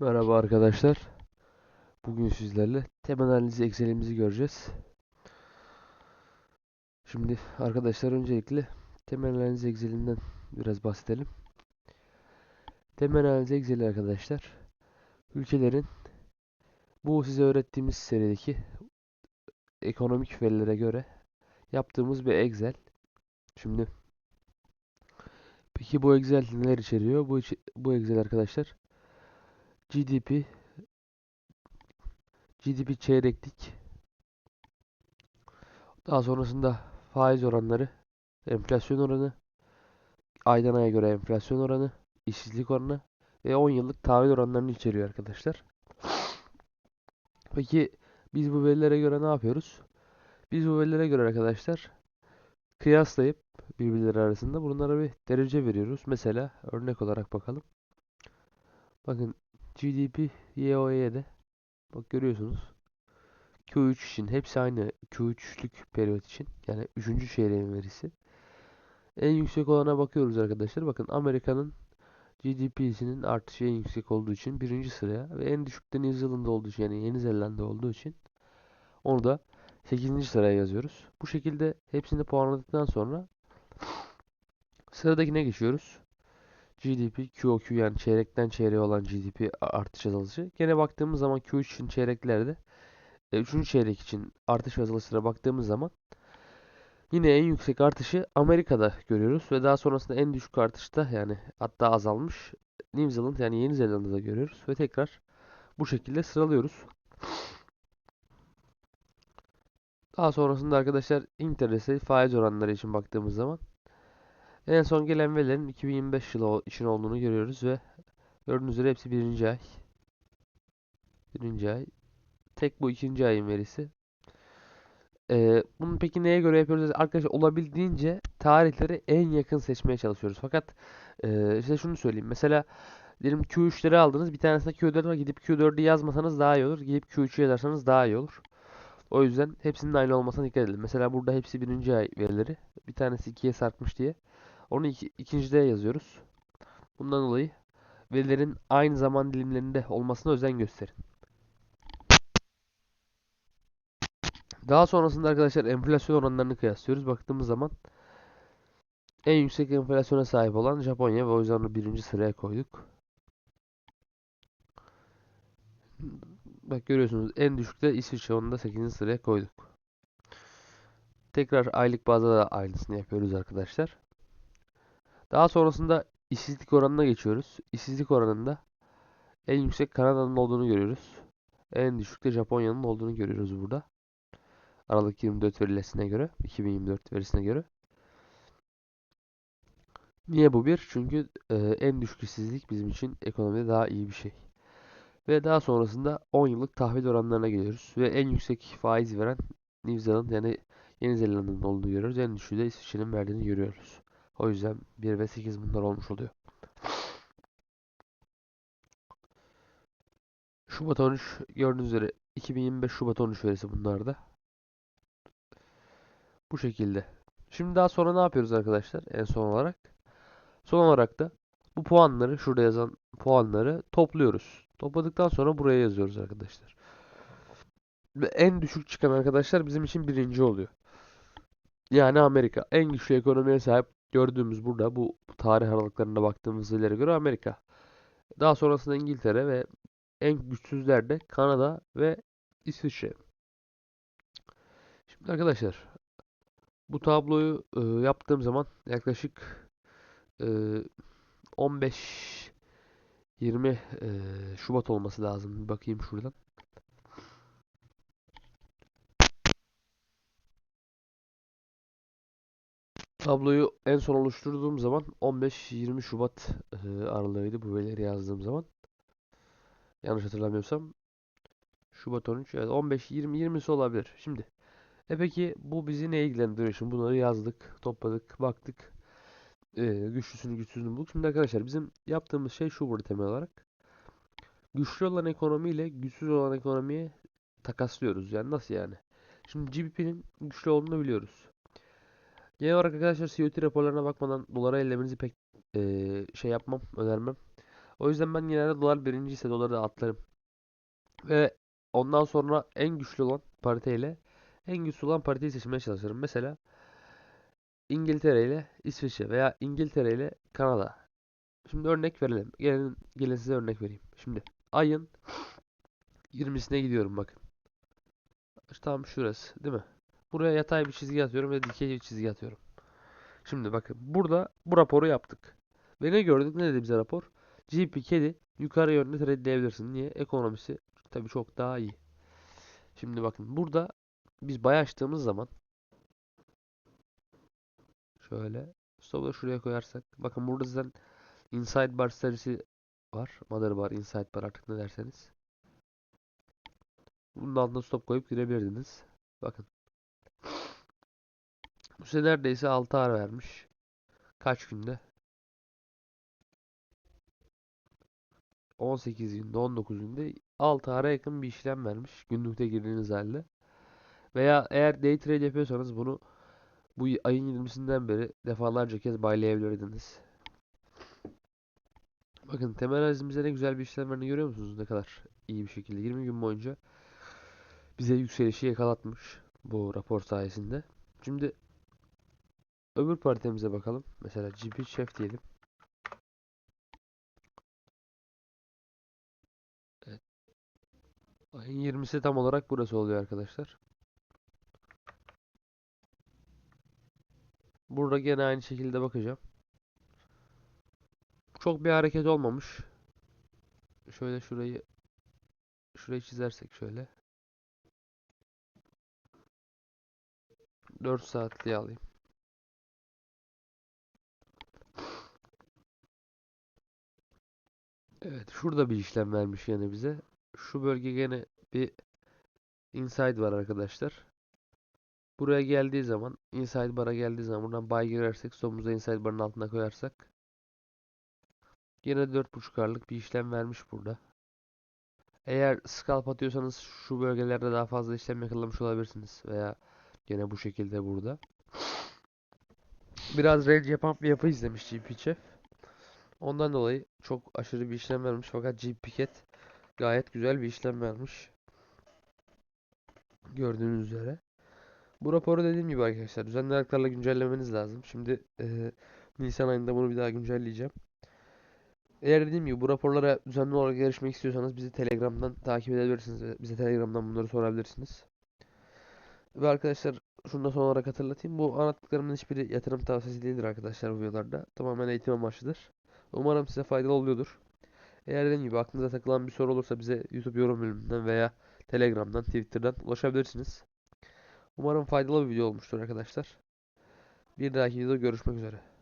Merhaba arkadaşlar. Bugün sizlerle temel analizi Excel'imizi göreceğiz. Şimdi arkadaşlar öncelikle temel analiz Excel'inden biraz bahsedelim. Temel analiz Excel'i arkadaşlar ülkelerin bu size öğrettiğimiz serideki ekonomik verilere göre yaptığımız bir Excel. Şimdi peki bu Excel neler içeriyor? Bu bu Excel arkadaşlar GDP GDP çeyreklik Daha sonrasında faiz oranları, enflasyon oranı, aydan aya göre enflasyon oranı, işsizlik oranı ve 10 yıllık tahvil oranlarını içeriyor arkadaşlar. Peki biz bu verilere göre ne yapıyoruz? Biz bu verilere göre arkadaşlar kıyaslayıp birbirleri arasında bunlara bir derece veriyoruz. Mesela örnek olarak bakalım. Bakın GDP YoY'de bak görüyorsunuz. Q3 için hepsi aynı Q3'lük periyot için. Yani 3. çeyreğin verisi. En yüksek olana bakıyoruz arkadaşlar. Bakın Amerika'nın GDP'sinin artışı en yüksek olduğu için birinci sıraya ve en düşükte New Zealand olduğu için yani Yeni Zelanda olduğu için onu da 8. sıraya yazıyoruz. Bu şekilde hepsini puanladıktan sonra sıradakine geçiyoruz. GDP QOQ yani çeyrekten çeyreğe olan GDP artış azalışı. Gene baktığımız zaman Q3 için çeyreklerde 3. çeyrek için artış ve azalışlara baktığımız zaman Yine en yüksek artışı Amerika'da görüyoruz ve daha sonrasında en düşük artışta yani hatta azalmış New Zealand yani Yeni Zelanda'da görüyoruz ve tekrar bu şekilde sıralıyoruz. Daha sonrasında arkadaşlar interest faiz oranları için baktığımız zaman en son gelen verilerin 2025 yılı için olduğunu görüyoruz ve gördüğünüz üzere hepsi birinci ay. Birinci ay. Tek bu ikinci ayın verisi. Ee, bunu peki neye göre yapıyoruz? Arkadaşlar olabildiğince tarihleri en yakın seçmeye çalışıyoruz. Fakat e, size şunu söyleyeyim. Mesela diyelim Q3'leri aldınız. Bir tanesinde Q4 var. Gidip Q4'ü yazmasanız daha iyi olur. Gidip Q3'ü yazarsanız daha iyi olur. O yüzden hepsinin aynı olmasına dikkat edin. Mesela burada hepsi birinci ay verileri. Bir tanesi ikiye sarkmış diye. Onu iki, ikincide yazıyoruz. Bundan dolayı verilerin aynı zaman dilimlerinde olmasına özen gösterin. Daha sonrasında arkadaşlar enflasyon oranlarını kıyaslıyoruz. Baktığımız zaman en yüksek enflasyona sahip olan Japonya ve o yüzden onu birinci sıraya koyduk. Bak görüyorsunuz en düşükte İsviçre onu da 8. sıraya koyduk. Tekrar aylık bazda da aynısını yapıyoruz arkadaşlar. Daha sonrasında işsizlik oranına geçiyoruz. İşsizlik oranında en yüksek Kanada'nın olduğunu görüyoruz. En düşükte Japonya'nın olduğunu görüyoruz burada. Aralık 24 verisine göre, 2024 verisine göre. Niye bu bir? Çünkü e, en düşük işsizlik bizim için ekonomide daha iyi bir şey. Ve daha sonrasında 10 yıllık tahvil oranlarına geliyoruz. Ve en yüksek faiz veren New Zealand yani Yeni Zelanda'nın olduğunu görüyoruz. En düşüğü de İsviçre'nin verdiğini görüyoruz. O yüzden 1 ve 8 bunlar olmuş oluyor. Şubat 13 gördüğünüz üzere 2025 Şubat 13 verisi bunlarda. Bu şekilde. Şimdi daha sonra ne yapıyoruz arkadaşlar? En son olarak. Son olarak da bu puanları şurada yazan puanları topluyoruz. Topladıktan sonra buraya yazıyoruz arkadaşlar. Ve en düşük çıkan arkadaşlar bizim için birinci oluyor. Yani Amerika. En güçlü ekonomiye sahip gördüğümüz burada bu tarih aralıklarına baktığımız verilere göre Amerika. Daha sonrasında İngiltere ve en güçsüzler de Kanada ve İsviçre. Şimdi arkadaşlar bu tabloyu e, yaptığım zaman yaklaşık e, 15 20 e, Şubat olması lazım. Bir bakayım şuradan. Tabloyu en son oluşturduğum zaman 15-20 Şubat aralığıydı bu verileri yazdığım zaman. Yanlış hatırlamıyorsam. Şubat 13, evet 15-20 20'si olabilir. Şimdi e peki bu bizi ne ilgilendiriyor? Şimdi bunları yazdık, topladık, baktık. E, güçlüsünü güçsüzünü bulduk. Şimdi arkadaşlar bizim yaptığımız şey şu burada temel olarak. Güçlü olan ekonomiyle güçsüz olan ekonomiyi takaslıyoruz. Yani nasıl yani? Şimdi GBP'nin güçlü olduğunu biliyoruz. Genel olarak arkadaşlar COT raporlarına bakmadan dolara ellemenizi pek eee, şey yapmam, önermem. O yüzden ben genelde dolar birinci ise doları atlarım. Ve ondan sonra en güçlü olan pariteyle en güçlü olan pariteyi seçmeye çalışırım. Mesela İngiltere ile İsviçre veya İngiltere ile Kanada. Şimdi örnek verelim. Gelin, gelin size örnek vereyim. Şimdi ayın 20'sine gidiyorum bakın. Tam şurası değil mi? Buraya yatay bir çizgi atıyorum ve dikey bir çizgi atıyorum. Şimdi bakın burada bu raporu yaptık. Ve ne gördük? Ne dedi bize rapor? GP kedi yukarı yönde trade'leyebilirsin. Niye? Ekonomisi tabii çok daha iyi. Şimdi bakın burada biz bay açtığımız zaman şöyle stop'u da şuraya koyarsak bakın burada zaten inside bar serisi var. Mother bar, inside bar artık ne derseniz. Bunun altına stop koyup girebilirdiniz. Bakın. Bu sene neredeyse 6 ar vermiş. Kaç günde? 18 günde, 19 günde 6 ara yakın bir işlem vermiş. Günlükte girdiğiniz halde. Veya eğer day trade yapıyorsanız bunu bu ayın 20'sinden beri defalarca kez baylayabilirdiniz. Bakın temel analizimize ne güzel bir işlem verdiğini görüyor musunuz? Ne kadar iyi bir şekilde 20 gün boyunca bize yükselişi yakalatmış bu rapor sayesinde. Şimdi öbür paritemize bakalım. Mesela GP Chef diyelim. Evet. Ayın 20'si tam olarak burası oluyor arkadaşlar. Burada gene aynı şekilde bakacağım. Çok bir hareket olmamış. Şöyle şurayı şurayı çizersek şöyle. 4 saatliği alayım. Evet, şurada bir işlem vermiş yani bize. Şu bölge gene bir inside var arkadaşlar. Buraya geldiği zaman, inside bar'a geldiği zaman buradan buy girersek, stopumuzu inside bar'ın altına koyarsak Yine 4.5R'lık bir işlem vermiş burada. Eğer scalp atıyorsanız şu bölgelerde daha fazla işlem yakalamış olabilirsiniz. Veya yine bu şekilde burada. Biraz range yapan bir yapı izlemiş GP Chef. Ondan dolayı çok aşırı bir işlem vermiş. Fakat GP Piket gayet güzel bir işlem vermiş. Gördüğünüz üzere. Bu raporu dediğim gibi arkadaşlar düzenli aralıklarla güncellemeniz lazım. Şimdi e, Nisan ayında bunu bir daha güncelleyeceğim. Eğer dediğim gibi bu raporlara düzenli olarak erişmek istiyorsanız bizi Telegram'dan takip edebilirsiniz. Bize Telegram'dan bunları sorabilirsiniz. Ve arkadaşlar şunu da son olarak hatırlatayım. Bu anlattıklarımın hiçbiri yatırım tavsiyesi değildir arkadaşlar bu videolarda. Tamamen eğitim amaçlıdır. Umarım size faydalı oluyordur. Eğer dediğim gibi aklınıza takılan bir soru olursa bize YouTube yorum bölümünden veya Telegram'dan, Twitter'dan ulaşabilirsiniz. Umarım faydalı bir video olmuştur arkadaşlar. Bir dahaki videoda görüşmek üzere.